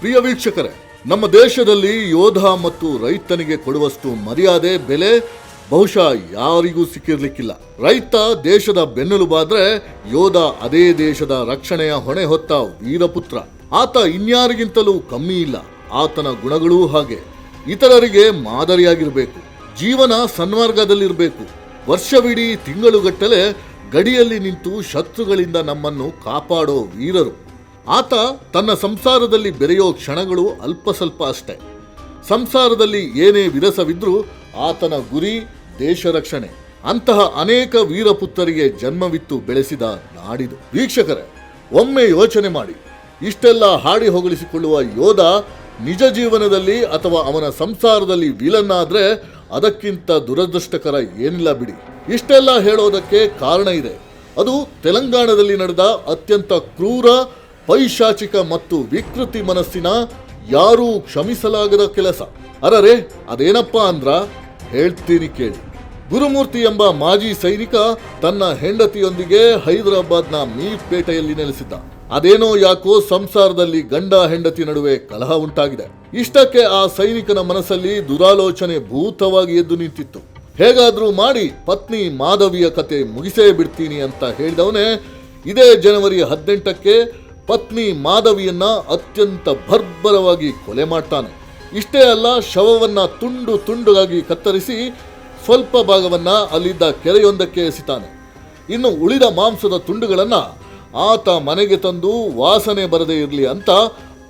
ಪ್ರಿಯ ವೀಕ್ಷಕರೇ, ನಮ್ಮ ದೇಶದಲ್ಲಿ ಯೋಧ ಮತ್ತು ರೈತನಿಗೆ ಕೊಡುವಷ್ಟು ಮರ್ಯಾದೆ, ಬೆಲೆ ಬಹುಶಃ ಯಾರಿಗೂ ಸಿಕ್ಕಿರ್ಲಿಕ್ಕಿಲ್ಲ. ರೈತ ದೇಶದ ಬೆನ್ನೆಲುಬಾದ್ರೆ ಯೋಧ ಅದೇ ದೇಶದ ರಕ್ಷಣೆಯ ಹೊಣೆ ಹೊತ್ತ ವೀರಪುತ್ರ. ಆತ ಇನ್ಯಾರಿಗಿಂತಲೂ ಕಮ್ಮಿ ಇಲ್ಲ. ಆತನ ಗುಣಗಳೂ ಹಾಗೆ. ಇತರರಿಗೆ ಮಾದರಿಯಾಗಿರಬೇಕು. ಜೀವನ ಸನ್ಮಾರ್ಗದಲ್ಲಿರಬೇಕು. ವರ್ಷವಿಡೀ ತಿಂಗಳುಗಟ್ಟಲೆ ಗಡಿಯಲ್ಲಿ ನಿಂತು ಶತ್ರುಗಳಿಂದ ನಮ್ಮನ್ನು ಕಾಪಾಡೋ ವೀರರು. ಆತ ತನ್ನ ಸಂಸಾರದಲ್ಲಿ ಬೆರೆಯೋ ಕ್ಷಣಗಳು ಅಲ್ಪ ಸ್ವಲ್ಪ ಅಷ್ಟೇ. ಸಂಸಾರದಲ್ಲಿ ಏನೇ ವಿರಸವಿದ್ರೂ ಆತನ ಗುರಿ ದೇಶ ರಕ್ಷಣೆ ಅಂತಹ ಅನೇಕ ವೀರಪುತ್ರರಿಗೆ ಜನ್ಮವಿತ್ತು ಬೆಳೆಸಿದ ನಾಡಿದು. ವೀಕ್ಷಕರೇ, ಒಮ್ಮೆ ಯೋಚನೆ ಮಾಡಿ. ಇಷ್ಟೆಲ್ಲ ಹಾಡಿ ಹೊಗಳಿಸಿಕೊಳ್ಳುವ ಯೋಧ ನಿಜ ಜೀವನದಲ್ಲಿ ಅಥವಾ ಅವನ ಸಂಸಾರದಲ್ಲಿ ವಿಲನ್ ಆದ್ರೆ ಅದಕ್ಕಿಂತ ದುರದೃಷ್ಟಕರ ಏನಿಲ್ಲ ಬಿಡಿ. ಇಷ್ಟೆಲ್ಲ ಹೇಳೋದಕ್ಕೆ ಕಾರಣ ಇದೆ. ಅದು ತೆಲಂಗಾಣದಲ್ಲಿ ನಡೆದ ಅತ್ಯಂತ ಕ್ರೂರ ಪೈಶಾಚಿಕ ಮತ್ತು ವಿಕೃತಿ ಮನಸ್ಸಿನ ಯಾರೂ ಕ್ಷಮಿಸಲಾಗದ ಕೆಲಸ. ಅರರೆ, ಅದೇನಪ್ಪ ಅಂದ್ರ ಹೇಳ್ತೀರಿ ಕೇಳಿ. ಗುರುಮೂರ್ತಿ ಎಂಬ ಮಾಜಿ ಸೈನಿಕ ತನ್ನ ಹೆಂಡತಿಯೊಂದಿಗೆ ಹೈದರಾಬಾದ್ನ ಮೀರ್ಪೇಟೆಯಲ್ಲಿ ನೆಲೆಸಿದ್ದ. ಅದೇನೋ ಯಾಕೋ ಸಂಸಾರದಲ್ಲಿ ಗಂಡ ಹೆಂಡತಿ ನಡುವೆ ಕಲಹ ಉಂಟಾಗಿದೆ. ಇಷ್ಟಕ್ಕೆ ಆ ಸೈನಿಕನ ಮನಸ್ಸಲ್ಲಿ ದುರಾಲೋಚನೆ ಭೂತವಾಗಿ ಎದ್ದು ನಿಂತಿತ್ತು. ಹೇಗಾದ್ರೂ ಮಾಡಿ ಪತ್ನಿ ಮಾಧವಿಯ ಕತೆ ಮುಗಿಸೇ ಬಿಡ್ತೀನಿ ಅಂತ ಹೇಳಿದವನೇ ಇದೇ ಜನವರಿ ಹದಿನೆಂಟಕ್ಕೆ ಪತ್ನಿ ಮಾಧವಿಯನ್ನ ಅತ್ಯಂತ ಭರ್ಬರವಾಗಿ ಕೊಲೆ ಮಾಡ್ತಾನೆ. ಇಷ್ಟೇ ಅಲ್ಲ, ಶವವನ್ನ ತುಂಡು ತುಂಡುಗಾಗಿ ಕತ್ತರಿಸಿ ಸ್ವಲ್ಪ ಭಾಗವನ್ನ ಅಲ್ಲಿದ್ದ ಕೆರೆಯೊಂದಕ್ಕೆ ಎಸಿತಾನೆ. ಇನ್ನು ಉಳಿದ ಮಾಂಸದ ತುಂಡುಗಳನ್ನ ಆತ ಮನೆಗೆ ತಂದು ವಾಸನೆ ಬರದೇ ಇರಲಿ ಅಂತ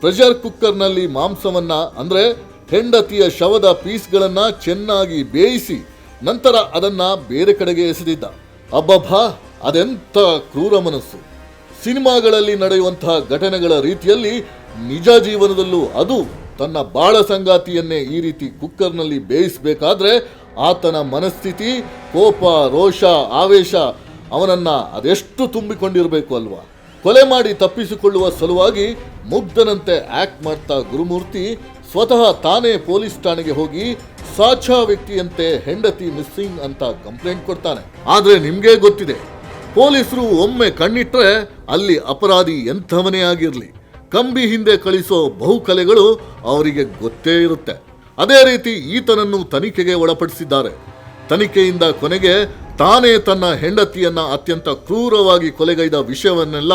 ಪ್ರೆಷರ್ ಕುಕ್ಕರ್ನಲ್ಲಿ ಮಾಂಸವನ್ನ, ಅಂದ್ರೆ ಹೆಂಡತಿಯ ಶವದ ಪೀಸ್ಗಳನ್ನು ಚೆನ್ನಾಗಿ ಬೇಯಿಸಿ ನಂತರ ಅದನ್ನ ಬೇರೆ ಕಡೆಗೆ ಎಸೆದಿದ್ದ. ಅಬ್ಬಬ್ಬಾ ಅದೆಂಥ ಕ್ರೂರ ಮನಸ್ಸು. ಸಿನಿಮಾಗಳಲ್ಲಿ ನಡೆಯುವಂತಹ ಘಟನೆಗಳ ರೀತಿಯಲ್ಲಿ ನಿಜ ಜೀವನದಲ್ಲೂ ಅದು ತನ್ನ ಬಾಳ ಸಂಗಾತಿಯನ್ನೇ ಈ ರೀತಿ ಕುಕ್ಕರ್ನಲ್ಲಿ ಬೇಯಿಸಬೇಕಾದ್ರೆ ಆತನ ಮನಸ್ಥಿತಿ, ಕೋಪ, ರೋಷ, ಆವೇಶ ಅವನನ್ನು ಅದೆಷ್ಟು ತುಂಬಿಕೊಂಡಿರಬೇಕು ಅಲ್ವಾ? ಕೊಲೆ ಮಾಡಿ ತಪ್ಪಿಸಿಕೊಳ್ಳುವ ಸಲುವಾಗಿ ಮುಗ್ಧನಂತೆ ಆಕ್ಟ್ ಮಾಡ್ತಾ ಗುರುಮೂರ್ತಿ ಸ್ವತಃ ತಾನೇ ಪೊಲೀಸ್ ಠಾಣೆಗೆ ಹೋಗಿ ಸಾಚಾ ವ್ಯಕ್ತಿಯಂತೆ ಹೆಂಡತಿ ಮಿಸ್ಸಿಂಗ್ ಅಂತ ಕಂಪ್ಲೇಂಟ್ ಕೊಡ್ತಾನೆ. ಆದರೆ ನಿಮಗೆ ಗೊತ್ತಿದೆ ಪೊಲೀಸರು ಒಮ್ಮೆ ಕಣ್ಣಿಟ್ರೆ ಅಲ್ಲಿ ಅಪರಾಧಿ ಎಂಥವನೇ ಆಗಿರಲಿ. ಕಂಬಿ ಹಿಂದೆ ಕಳಿಸೋ ಬಹುಕಲೆಗಳು ಅವರಿಗೆ ಗೊತ್ತೇ ಇರುತ್ತೆ. ಅದೇ ರೀತಿ ಈತನನ್ನು ತನಿಖೆಗೆ ಒಳಪಡಿಸಿದ್ದಾರೆ. ತನಿಖೆಯಿಂದ ಕೊನೆಗೆ ತಾನೇ ತನ್ನ ಹೆಂಡತಿಯನ್ನ ಅತ್ಯಂತ ಕ್ರೂರವಾಗಿ ಕೊಲೆಗೈದ ವಿಷಯವನ್ನೆಲ್ಲ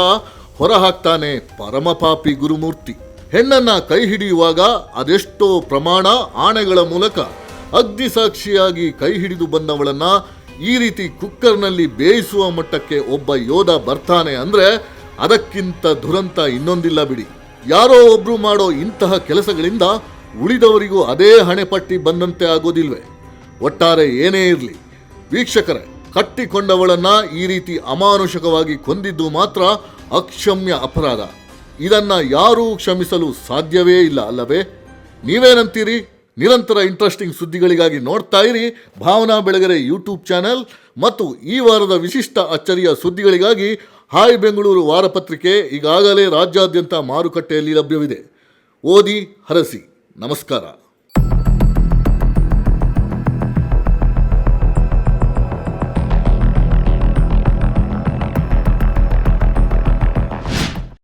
ಹೊರಹಾಕ್ತಾನೆ ಪರಮಪಾಪಿ ಗುರುಮೂರ್ತಿ. ಹೆಣ್ಣನ್ನ ಕೈ ಹಿಡಿಯುವಾಗ ಅದೆಷ್ಟೋ ಪ್ರಮಾಣ ಆಣೆಗಳ ಮೂಲಕ ಅಗ್ನಿಸಾಕ್ಷಿಯಾಗಿ ಕೈ ಹಿಡಿದು ಬಂದವಳನ್ನ ಈ ರೀತಿ ಕುಕ್ಕರ್ನಲ್ಲಿ ಬೇಯಿಸುವ ಮಟ್ಟಕ್ಕೆ ಒಬ್ಬ ಯೋಧ ಬರ್ತಾನೆ ಅಂದ್ರೆ ಅದಕ್ಕಿಂತ ದುರಂತ ಇನ್ನೊಂದಿಲ್ಲ ಬಿಡಿ. ಯಾರೋ ಒಬ್ರು ಮಾಡೋ ಇಂತಹ ಕೆಲಸಗಳಿಂದ ಉಳಿದವರಿಗೂ ಅದೇ ಹಣೆಪಟ್ಟಿ ಬಂದಂತೆ ಆಗೋದಿಲ್ವೇ? ಒಟ್ಟಾರೆ ಏನೇ ಇರಲಿ, ವೀಕ್ಷಕರೇ, ಕಟ್ಟಿಕೊಂಡವಳನ್ನ ಈ ರೀತಿ ಅಮಾನುಷಕವಾಗಿ ಕೊಂದಿದ್ದು ಮಾತ್ರ ಅಕ್ಷಮ್ಯ ಅಪರಾಧ. ಇದನ್ನ ಯಾರೂ ಕ್ಷಮಿಸಲು ಸಾಧ್ಯವೇ ಇಲ್ಲ ಅಲ್ಲವೇ? ನೀವೇನಂತೀರಿ? ನಿರಂತರ ಇಂಟ್ರೆಸ್ಟಿಂಗ್ ಸುದ್ದಿಗಳಿಗಾಗಿ ನೋಡ್ತಾ ಇರಿ ಭಾವನಾ ಬೆಳಗರೆ ಯೂಟ್ಯೂಬ್ ಚಾನೆಲ್ ಮತ್ತು ಈ ವಾರದ ವಿಶಿಷ್ಟ ಅಚ್ಚರಿಯ ಸುದ್ದಿಗಳಿಗಾಗಿ ಹಾಯ್ ಬೆಂಗಳೂರು ವಾರಪತ್ರಿಕೆ ಈಗಾಗಲೇ ರಾಜ್ಯಾದ್ಯಂತ ಮಾರುಕಟ್ಟೆಯಲ್ಲಿ ಲಭ್ಯವಿದೆ. ಓದಿ ಹರಸಿ. ನಮಸ್ಕಾರ.